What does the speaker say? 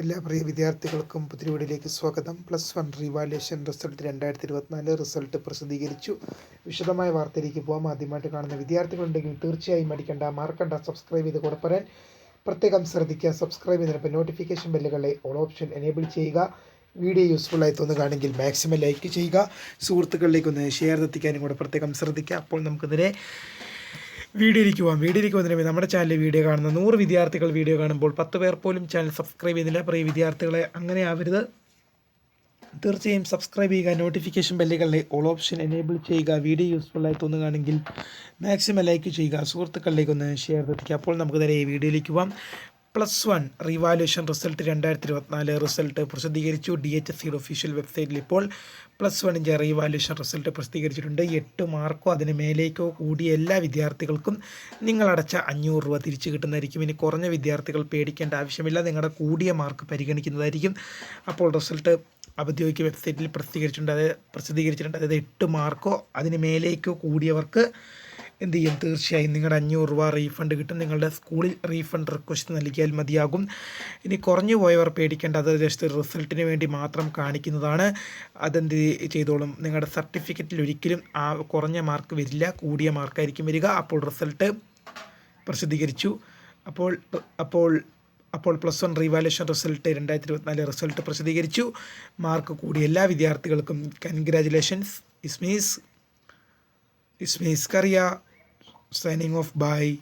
എല്ലാ പ്രിയ വിദ്യാർത്ഥികൾക്കും പുതിയ വീഡിയോയിലേക്ക് സ്വാഗതം. പ്ലസ് വൺ റിവാലുവേഷൻ റിസൾട്ട് രണ്ടായിരത്തി ഇരുപത്തിനാല് റിസൾട്ട് പ്രസിദ്ധീകരിച്ചു. വിശദമായ വാർത്തയിലേക്ക് പോകാം ആദ്യമായിട്ട് കാണുന്ന വിദ്യാർത്ഥികളുണ്ടെങ്കിൽ തീർച്ചയായും അടിക്കേണ്ട മാർക്കണ്ട സബ്സ്ക്രൈബ് ചെയ്ത് കൂടെ പറയാൻ പ്രത്യേകം ശ്രദ്ധിക്കുക. സബ്സ്ക്രൈബ് ചെയ്തതിനൊപ്പം നോട്ടിഫിക്കേഷൻ ബെല്ലുകളെ ഓൾ ഓപ്ഷൻ എനേബിൾ ചെയ്യുക. വീഡിയോ യൂസ്ഫുൾ ആയി തോന്നുകയാണെങ്കിൽ മാക്സിമം ലൈക്ക് ചെയ്യുക. സുഹൃത്തുക്കളിലേക്ക് ഒന്ന് ഷെയർ എത്തിക്കാനും കൂടെ പ്രത്യേകം ശ്രദ്ധിക്കുക. അപ്പോൾ നമുക്കിതിനെ വീഡിയോയിലേക്ക് പോകാം. വീഡിയോയിലേക്ക് വന്നതിന് നമ്മുടെ ചാനലിൽ വീഡിയോ കാണുന്ന നൂറ് വിദ്യാർത്ഥികൾ വീഡിയോ കാണുമ്പോൾ പത്ത് പേർ പോലും ചാനൽ സബ്സ്ക്രൈബ് ചെയ്യുന്നില്ല. പ്രിയ വിദ്യാർത്ഥികളെ അങ്ങനെ ആവരുത്. തീർച്ചയായും സബ്സ്ക്രൈബ് ചെയ്യുക നോട്ടിഫിക്കേഷൻ ബെല്ലുകളിലെ ഓൾ ഓപ്ഷൻ എനേബിൾ ചെയ്യുക വീഡിയോ യൂസ്ഫുൾ ആയി തോന്നുകയാണെങ്കിൽ മാക്സിമം ലൈക്ക് ചെയ്യുക സുഹൃത്തുക്കളിലേക്ക് ഒന്ന് ഷെയർ എത്തിക്കുക. അപ്പോൾ നമുക്ക് നേരെ ഈ വീഡിയോയിലേക്ക് പോകാം. പ്ലസ് വൺ റിവാലുവേഷൻ റിസൾട്ട് രണ്ടായിരത്തി ഇരുപത്തിനാല് റിസൾട്ട് പ്രസിദ്ധീകരിച്ചു. ഡി എച്ച് എസ് സിയുടെ ഒഫീഷ്യൽ വെബ്സൈറ്റിൽ ഇപ്പോൾ പ്ലസ് വണ്ണിന്റെ റിവാലുവേഷൻ റിസൾട്ട് പ്രസിദ്ധീകരിച്ചിട്ടുണ്ട്. എട്ട് മാർക്കോ അതിന് മേലേക്കോ കൂടിയ എല്ലാ വിദ്യാർത്ഥികൾക്കും നിങ്ങളടച്ച അഞ്ഞൂറ് രൂപ തിരിച്ചു കിട്ടുന്നതായിരിക്കും. ഇനി കുറഞ്ഞ വിദ്യാർത്ഥികൾ പേടിക്കേണ്ട ആവശ്യമില്ല. നിങ്ങളുടെ കൂടിയ മാർക്ക് പരിഗണിക്കുന്നതായിരിക്കും. അപ്പോൾ റിസൾട്ട് ഔദ്യോഗിക വെബ്സൈറ്റിൽ പ്രസിദ്ധീകരിച്ചിട്ടുണ്ട്. അതായത് പ്രസിദ്ധീകരിച്ചിട്ടുണ്ട്. അതായത് എട്ട് മാർക്കോ അതിന് മേലേക്കോ കൂടിയവർക്ക് എന്ത് ചെയ്യും? തീർച്ചയായും നിങ്ങളുടെ അഞ്ഞൂറ് രൂപ റീഫണ്ട് കിട്ടും. നിങ്ങളുടെ സ്കൂളിൽ റീഫണ്ട് റിക്വസ്റ്റ് നൽകിയാൽ മതിയാകും. ഇനി കുറഞ്ഞു പോയവർ പേടിക്കേണ്ട അത് ജസ്റ്റ് റിസൾട്ടിന് വേണ്ടി മാത്രം കാണിക്കുന്നതാണ്. അതെന്ത് ചെയ്തോളും? നിങ്ങളുടെ സർട്ടിഫിക്കറ്റിൽ ഒരിക്കലും ആ കുറഞ്ഞ മാർക്ക് വരില്ല. കൂടിയ മാർക്കായിരിക്കും വരിക. അപ്പോൾ റിസൾട്ട് പ്രസിദ്ധീകരിച്ചു. അപ്പോൾ അപ്പോൾ അപ്പോൾ പ്ലസ് വൺ റീവാലുവേഷൻ റിസൾട്ട് രണ്ടായിരത്തി ഇരുപത്തിനാല് റിസൾട്ട് പ്രസിദ്ധീകരിച്ചു. മാർക്ക് കൂടിയ എല്ലാ വിദ്യാർത്ഥികൾക്കും. കൺഗ്രാജുലേഷൻസ് ഇസ്മീസ് ഇസ്മീസ് കറിയ signing off. Bye